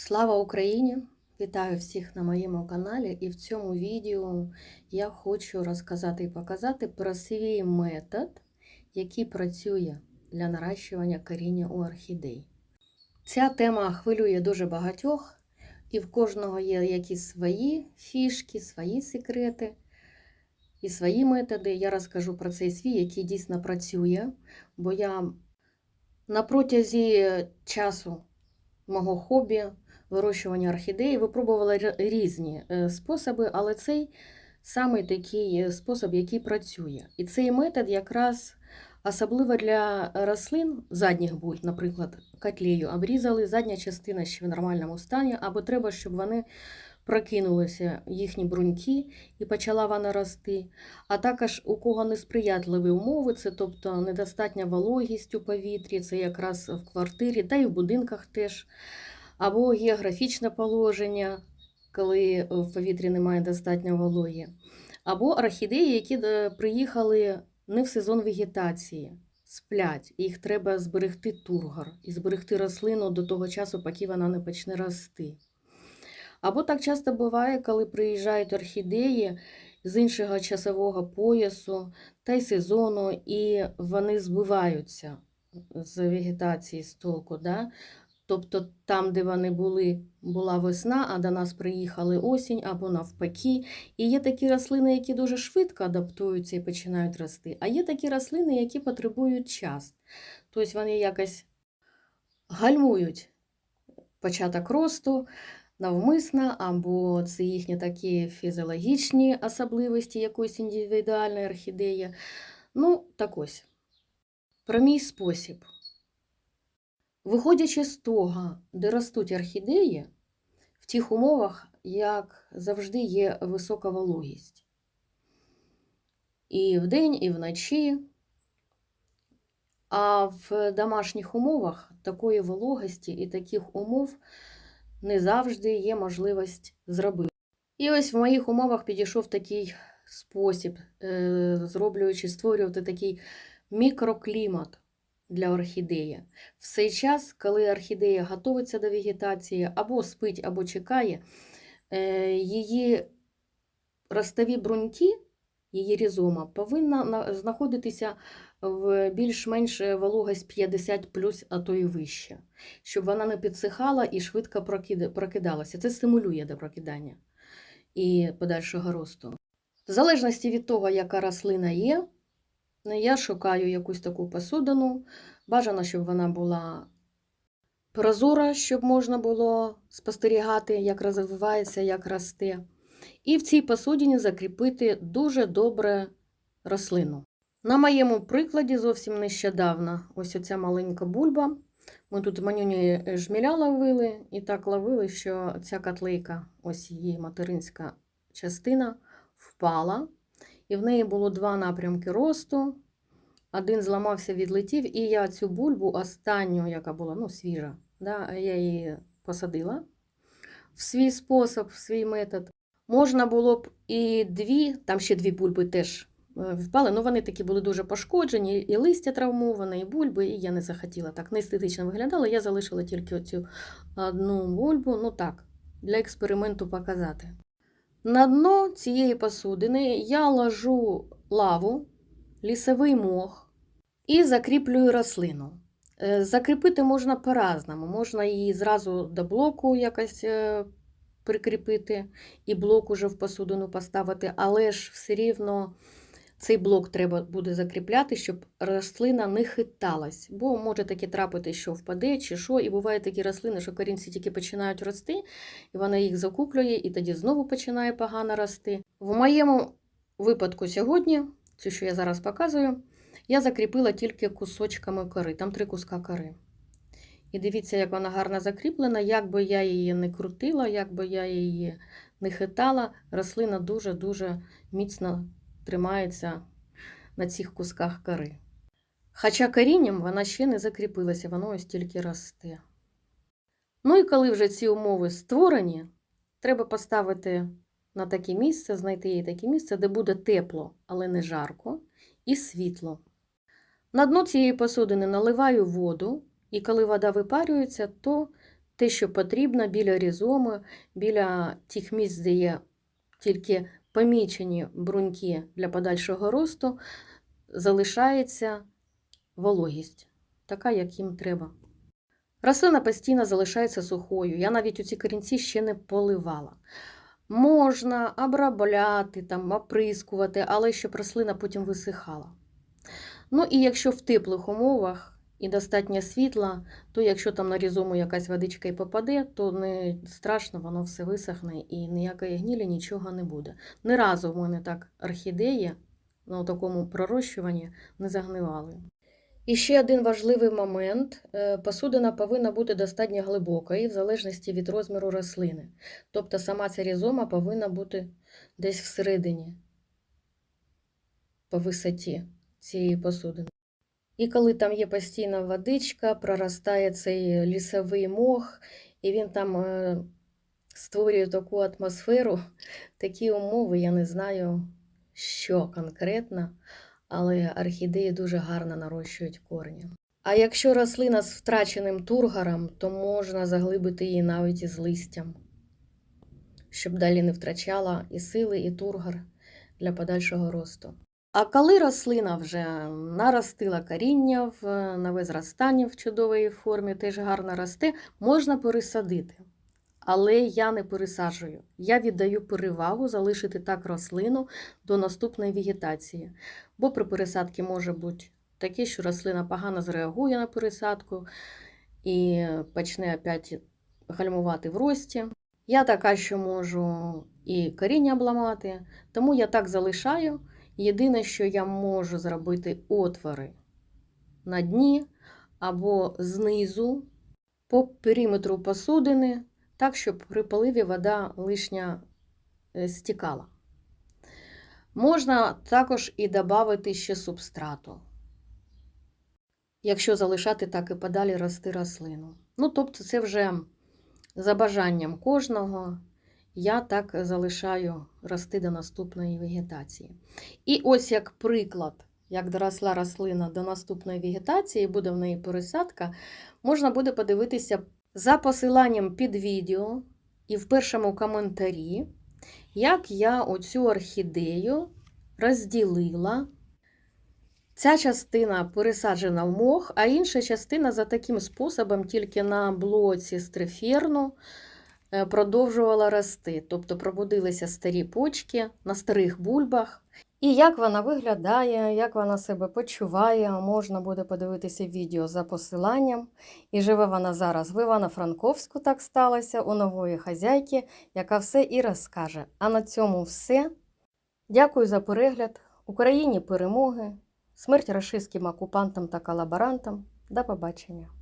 Слава Україні! Вітаю всіх на моєму каналі, і в цьому відео я хочу розказати і показати про свій метод, який працює для наращування коріння у орхідей. Ця тема хвилює дуже багатьох, і в кожного є якісь свої фішки, свої секрети і свої методи. Я розкажу про цей свій, який дійсно працює, бо я на протязі часу мого хобі вирощування орхідеї випробувала р- різні е, способи, але цей саме такий е, спосіб, який працює. І цей метод якраз особливо для рослин задніх бульт, наприклад, котлею обрізали, задня частина ще в нормальному стані, або треба, щоб вони прокинулися їхні бруньки і почала вона рости. А також у кого несприятливі умови, це тобто недостатня вологість у повітрі, це якраз в квартирі, та й в будинках теж, або географічне положення, коли в повітрі немає достатньо вологі, або орхідеї, які е, приїхали не в сезон вегетації, сплять, їх треба зберегти тургор і зберегти рослину до того часу, поки вона не почне рости. Або так часто буває, коли приїжджають орхідеї з іншого часового поясу та й сезону, і вони збиваються з вегетації з толку. Да? Тобто там, де вони були, була весна, а до нас приїхали осінь або навпаки. І є такі рослини, які дуже швидко адаптуються і починають рости, а є такі рослини, які потребують час. Тобто вони якось гальмують початок росту навмисно, або це їхні такі фізіологічні особливості якоїсь індивідуальної орхідеї. Ну, так ось. Про мій спосіб. Виходячи з того, де ростуть орхідеї, в тих умовах, як завжди, є висока вологість. І вдень, і вночі. А в домашніх умовах такої вологості і таких умов не завжди є можливість зробити. І ось в моїх умовах підійшов такий спосіб, е, зроблюючи, створювати такий мікроклімат для орхідеї. В цей час, коли орхідея готується до вегетації, або спить, або чекає, е, її ростові бруньки, її різома повинна знаходитися в більш-менш вологость 50 плюс, а то й вище, щоб вона не підсихала і швидко прокидалася. Це стимулює до прокидання і подальшого росту. В залежності від того, яка рослина є, я шукаю якусь таку посудину. Бажано, щоб вона була прозора, щоб можна було спостерігати, як розвивається, як росте. І в цій посудині закріпити дуже добре рослину. На моєму прикладі зовсім нещодавно ось оця маленька бульба. Ми тут манюні жміля ловили і так ловили, що ця котлейка, ось її материнська частина, впала. І в неї було два напрямки росту. Один зламався, відлетів, і я цю бульбу, останню, яка була ну, свіжа, да, я її посадила в свій спосіб, в свій метод. Можна було б і дві, там ще дві бульби теж е, впали, ну вони такі були дуже пошкоджені, і листя травмоване, і бульби, і я не захотіла так не естетично виглядало. Я залишила тільки оцю одну бульбу, ну так, для експерименту показати. На дно цієї посудини я ложу лаву, лісовий мох і закріплюю рослину. Е, Закріпити можна по-разному. Можна її зразу до блоку якось е, прикріпити, і блок уже в посудину поставити, але ж все рівно цей блок треба буде закріпляти, щоб рослина не хиталась. Бо може таке трапити, що впаде, чи що. І бувають такі рослини, що корінці тільки починають рости, і вона їх закуплює, і тоді знову починає погано рости. В моєму випадку сьогодні, це що я зараз показую, я закріпила тільки кусочками кори, там три куска кори. І дивіться, як вона гарно закріплена, як би я її не крутила, як би я її не хитала, рослина дуже-дуже міцно тримається на цих кусках кори. Хоча корінням вона ще не закріпилася, воно ось тільки росте. Ну і коли вже ці умови створені, треба поставити на таке місце, знайти їй таке місце, де буде тепло, але не жарко, і світло. На дно цієї посудини наливаю воду, і коли вода випарюється, то те, що потрібно біля різоми, біля тих місць, де є тільки помічені бруньки для подальшого росту, залишається вологість, така, як їм треба. Рослина постійно залишається сухою. Я навіть у ці корінці ще не поливала. Можна обробляти, там, оприскувати, але щоб рослина потім висихала. Ну і якщо в теплих умовах і достатньо світла, то якщо там на різому якась водичка і попаде, то не страшно, воно все висохне і ніякої гнілі нічого не буде. Ні разу в мене так орхідеї на такому пророщуванні не загнивали. І ще один важливий момент: Е, посудина повинна бути достатньо глибокою, в залежності від розміру рослини. Тобто сама ця різома повинна бути десь всередині, по висоті цієї посудини. І коли там є постійна водичка, проростає цей лісовий мох, і він там е, створює таку атмосферу, такі умови, я не знаю, що конкретно, але орхідеї дуже гарно нарощують корені. А якщо рослина з втраченим тургором, то можна заглибити її навіть із листям, щоб далі не втрачала і сили, і тургор для подальшого росту. А коли рослина вже наростила коріння в нове зростання в чудовій формі, теж гарно росте, можна пересадити. Але я не пересаджую. Я віддаю перевагу залишити так рослину до наступної вегетації. Бо при пересадці може бути таке, що рослина погано зреагує на пересадку і почне опять гальмувати в рості. Я така, що можу і коріння обламати, тому я так залишаю. Єдине, що я можу зробити отвори на дні або знизу по периметру посудини, так, щоб при поливі вода лишня е, стікала. Можна також і додати ще субстрату, якщо залишати так і подалі рости рослину. Ну, тобто, це вже за бажанням кожного. Я так залишаю рости до наступної вегетації. І ось як приклад, як доросла рослина до наступної вегетації, буде в неї пересадка, можна буде подивитися за посиланням під відео і в першому коментарі, як я оцю орхідею розділила. Ця частина пересаджена в мох, а інша частина за таким способом, тільки на блоці стриферну, продовжувала рости. Тобто пробудилися старі почки на старих бульбах. І як вона виглядає, як вона себе почуває, можна буде подивитися відео за посиланням. І живе вона зараз в Івано-Франковську, так сталося, у нової хазяйки, яка все і розкаже. А на цьому все. Дякую за перегляд. Україні перемоги, смерть рашистським окупантам та колаборантам. До побачення!